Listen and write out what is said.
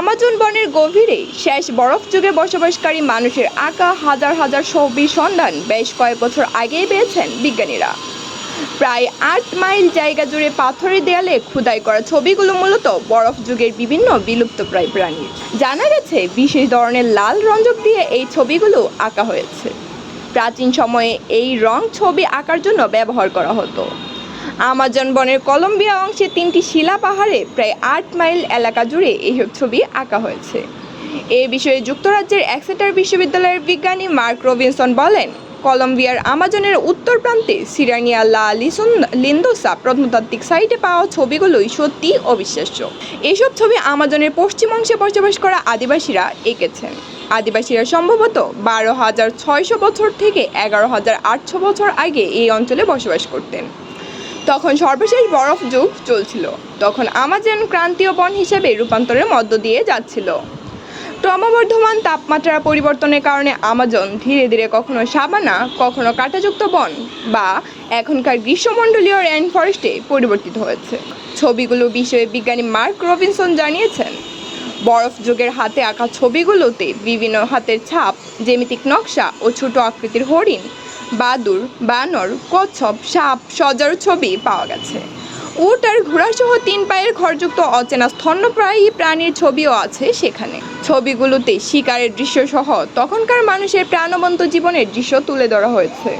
Amazon বনের গভীরে শেষ বরফ যুগে বসবাসকারী মানুষের আঁকা হাজার হাজার ছবির সন্ধান বেশ কয়েক বছর আগেই পেয়েছেন বিজ্ঞানীরা। প্রায় আট মাইল জায়গা জুড়ে পাথরের দেয়ালে খোদাই করা ছবিগুলো মূলত বরফ যুগের বিভিন্ন বিলুপ্তপ্রায় প্রাণীর জানা গেছে, বিশেষ ধরনের লাল রঞ্জক দিয়ে এই ছবিগুলো আঁকা হয়েছে। প্রাচীন সময়ে এই রং ছবি আঁকার জন্য ব্যবহার করা হতো। আমাজন বনের কলম্বিয়া অংশে তিনটি শিলা পাহাড়ে প্রায় আট মাইল এলাকা জুড়ে এইসব ছবি আঁকা হয়েছে। এ বিষয়ে যুক্তরাজ্যের এক্সেটার বিশ্ববিদ্যালয়ের বিজ্ঞানী মার্ক রবিনসন বলেন, কলম্বিয়ার আমাজনের উত্তর প্রান্তে সিরানিয়া লা লিসন লিন্দোসা প্রত্নতাত্ত্বিক সাইটে পাওয়া ছবিগুলোই সত্যি অবিশ্বাস্য। এসব ছবি আমাজনের পশ্চিম অংশে বসবাস করা আদিবাসীরা এঁকেছেন। আদিবাসীরা সম্ভবত বারো হাজার ছয়শো বছর থেকে এগারো হাজার আটশো বছর আগে এই অঞ্চলে বসবাস করতেন। তখন সর্বশেষ বরফ যুগ চলছিল। তখন আমাজন ক্রান্তীয় বন হিসেবে রূপান্তরের মধ্য দিয়ে যাচ্ছিল। ক্রমবর্ধমান তাপমাত্রা পরিবর্তনের কারণে আমাজন ধীরে ধীরে কখনো সাবানা, কখনো কাঁটাযুক্ত বন বা এখনকার গ্রীষ্মমণ্ডলীয় রেন ফরেস্টে পরিবর্তিত হয়েছে। ছবিগুলো বিষয়ে বিজ্ঞানী মার্ক রবিনসন জানিয়েছেন, বরফ যুগের হাতে আঁকা ছবিগুলোতে বিভিন্ন হাতের ছাপ, জ্যামিতিক নকশা ও ছোট আকৃতির হরিণ বাদুর বানর, কচ্ছপ, সাপ, সজার ছবি পাওয়া গেছে। উট আর ঘোড়াসহ তিন পায়ের ঘরযুক্ত অচেনা স্তন্যপ্রায়ী প্রাণীর ছবিও আছে সেখানে। ছবিগুলোতে শিকারের দৃশ্য সহ তখনকার মানুষের প্রাণবন্ত জীবনের দৃশ্য তুলে ধরা হয়েছে।